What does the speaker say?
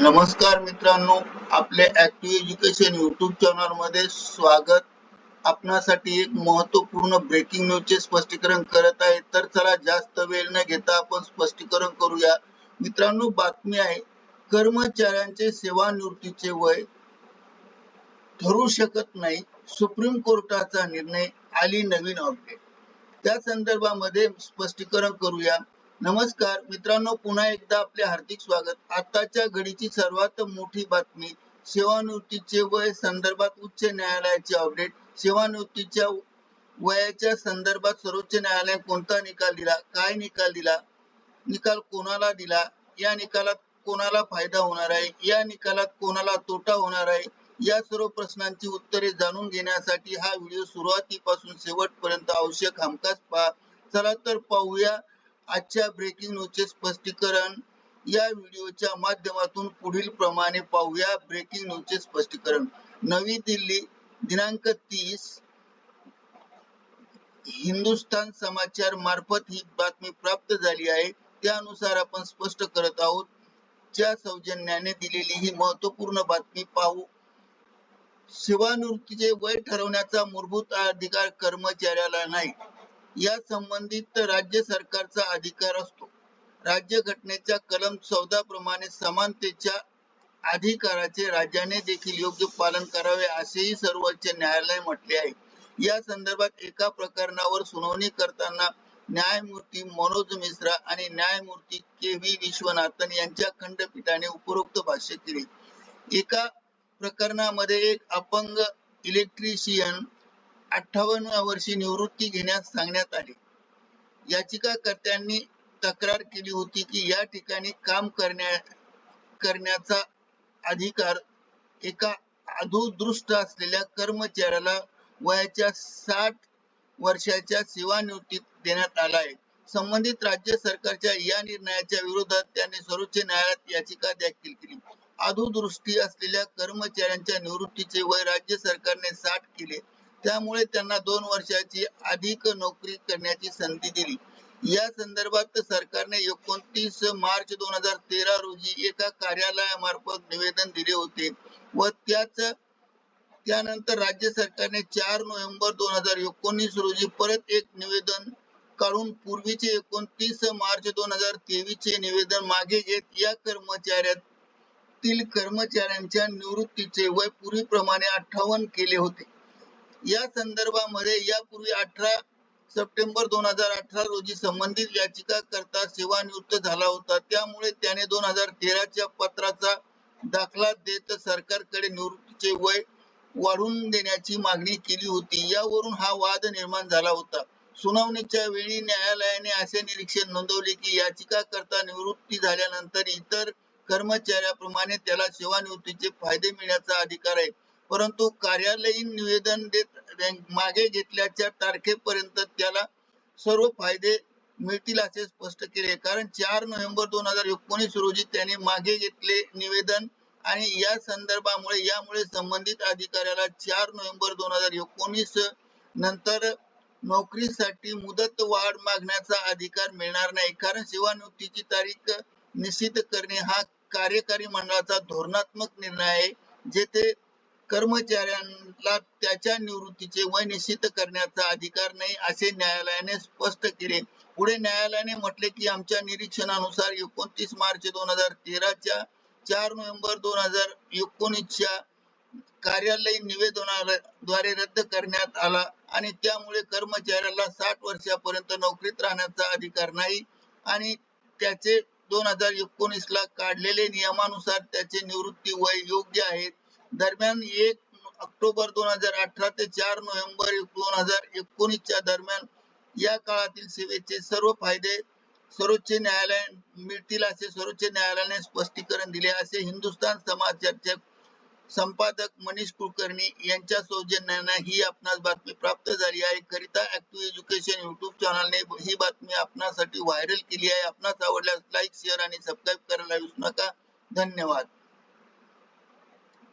नमस्कार मित्रांनो आपले ऍक्टिव्ह एज्युकेशन युट्यूब चॅनलमध्ये स्वागत. आपणासाठी एक महत्त्वपूर्ण ब्रेकिंग न्यूज चे स्पष्टीकरण करत आहे. तर चला जास्त वेळ न घेता आपण स्पष्टीकरण करूया. मित्रांनो बातमी आहे कर्मचाऱ्यांचे सेवानिवृत्तीचे वय ठरू शकत नाही. सुप्रीम कोर्टाचा निर्णय आली नवीन अपडेट. त्या संदर्भामध्ये स्पष्टीकरण करूया. नमस्कार मित्रांनो पुन्हा एकदा आपले हार्दिक स्वागत. आताच्या घडीची सर्वात मोठी बातमी सेवानिवृत्तीचे वय संदर्भात उच्च न्यायालयाचे अपडेट. सेवानिवृत्तीच्या वयाच्या संदर्भात सर्वोच्च न्यायालयाने कोणता निकाल दिला काय निकाल दिला निकाल कोणाला दिला या निकालात कोणाला फायदा होणार आहे या निकालात कोणाला तोटा होणार आहे या सर्व प्रश्नांची उत्तरे जाणून घेण्यासाठी हा व्हिडिओ सुरुवातीपासून शेवटपर्यंत आवश्यक हमखास पहा. चला तर पाहूया आजच्या ब्रेकिंग न्यूजचे स्पष्टीकरण या व्हिडिओच्या माध्यमातून पुढील प्रमाणे पाहूया ब्रेकिंग न्यूजचे स्पष्टीकरण. नवी दिल्ली दिनांक तीस हिंदुस्थान समाचार मार्फत ही बातमी प्राप्त झाली आहे. त्यानुसार आपण स्पष्ट करत आहोत च्या सौजन्याने दिलेली ही महत्त्वपूर्ण बातमी पाहू. सेवानिवृत्तीचे वय ठरवण्याचा मूलभूत अधिकार कर्मचाऱ्याला नाही. या संबंधित राज्य सरकारचा अधिकार असतो. राज्य घटनेच्या कलम चौदा प्रमाणे समानतेच्या अधिकाराचे राज्याने देखील योग्य पालन करावे असेही सर्वोच्च न्यायालय म्हटले आहे. या संदर्भात एका प्रकरणावर सुनावणी करताना न्यायमूर्ती मनोज मिश्रा आणि न्यायमूर्ती के व्ही विश्वनाथन यांच्या खंडपीठाने उपरोक्त भाष्य केले. एका प्रकरणामध्ये एक अपंग इलेक्ट्रिशियन अठ्ठावन्न वर्षी निवृत्ती घेण्यास सांगण्यात आले. याचिकाकर्त्यांनी तक्रार केली होती की या ठिकाणी काम करण्या करण्याचा अधिकार एका अधुदृष्ट असलेल्या कर्मचाऱ्याला वयाच्या साठ वर्षाच्या सेवानिवृत्तीत देण्यात आला आहे. संबंधित राज्य सरकारच्या या निर्णयाच्या विरोधात त्यांनी सर्वोच्च न्यायालयात याचिका दाखल केली. अधुदृष्टी असलेल्या कर्मचाऱ्यांच्या निवृत्तीचे वय राज्य सरकारने साठ केले. त्यामुळे त्यांना दोन वर्षाची अधिक नोकरी करण्याची संधी दिली. या संदर्भात सरकारने एकोणतीस मार्च दोन हजार तेरा रोजी एका कार्यालयामार्फत निवेदन दिले होते व त्याच त्यानंतर राज्य सरकारने चार नोव्हेंबर दोन हजार एकोणीस रोजी परत एक निवेदन काढून पूर्वीचे एकोणतीस मार्च दोन हजार तेवीस चे निवेदन मागे घेत या कर्मचाऱ्यातील कर्मचाऱ्यांच्या निवृत्तीचे वय पूर्वीप्रमाणे अठ्ठावन्न केले होते. या संदर्भामध्ये यापूर्वी अठरा सप्टेंबर दोन हजार अठरा रोजी संबंधित याचिकाकर्ता सेवानिवृत्त झाला होता. त्यामुळे त्याने दोन हजार तेराच्या पत्राचा दाखला देत सरकारकडे निवृत्तीचे वय वाढवून देण्याची मागणी केली होती. यावरून हा वाद निर्माण झाला होता. सुनावणीच्या वेळी न्यायालयाने असे निरीक्षण नोंदवले की याचिकाकर्ता निवृत्ती झाल्यानंतर इतर कर्मचाऱ्याप्रमाणे त्याला सेवानिवृत्तीचे फायदे मिळण्याचा अधिकार आहे. परंतु कार्यालयीन निवेदन देत मागे घेतल्याच्या तारखेपर्यंत त्याला सर्व फायदे मिळतील असे स्पष्ट केले. कारण चार नोव्हेंबर दोन हजार एकोणीस रोजी त्याने मागे घेतले निवेदन आणि या संदर्भामुळे यामुळे संबंधित अधिकाऱ्याला चार नोव्हेंबर दोन हजार एकोणीस नंतर नोकरीसाठी मुदत वाढ मागण्याचा अधिकार मिळणार नाही. कारण सेवानिवृत्तीची तारीख निश्चित करणे हा कार्यकारी मंडळाचा धोरणात्मक निर्णय आहे जेथे कर्मचाऱ्यांना त्याच्या निवृत्तीचे वय निश्चित करण्याचा अधिकार नाही असे न्यायालयाने स्पष्ट केले. पुढे न्यायालयाने म्हटले की आमच्या निरीक्षणानुसार एकोणतीस मार्च दोन हजार तेराच्या चार नोव्हेंबर दोन हजार एकोणीसच्या कार्यालयीन निवेदनाद्वारे रद्द करण्यात आला आणि त्यामुळे कर्मचाऱ्याला साठ वर्षापर्यंत नोकरीत राहण्याचा अधिकार नाही आणि त्याचे दोन हजार एकोणीस ला काढलेले नियमानुसार त्याचे निवृत्ती वय योग्य आहे. दरम्यान एक ऑक्टोबर दोन हजार अठरा ते चार नोव्हेंबर दोन हजार एकोणीसच्या दरम्यान या काळातील सेवेचे सर्व फायदे सर्वोच्च न्यायालय मिळतील असे सर्वोच्च न्यायालयाने स्पष्टीकरण दिले. असे हिंदुस्थान समाचारचे संपादक मनीष कुलकर्णी यांच्या सौजन्याने ही आपणास बातमी प्राप्त झाली आहे. करिता ऍक्टिव्ह एज्युकेशन युट्यूब चॅनलने ही बातमी आपणासाठी व्हायरल केली आहे. आपणास आवडल्यास लाईक शेअर आणि सबस्क्राईब करायला विसरू नका. धन्यवाद.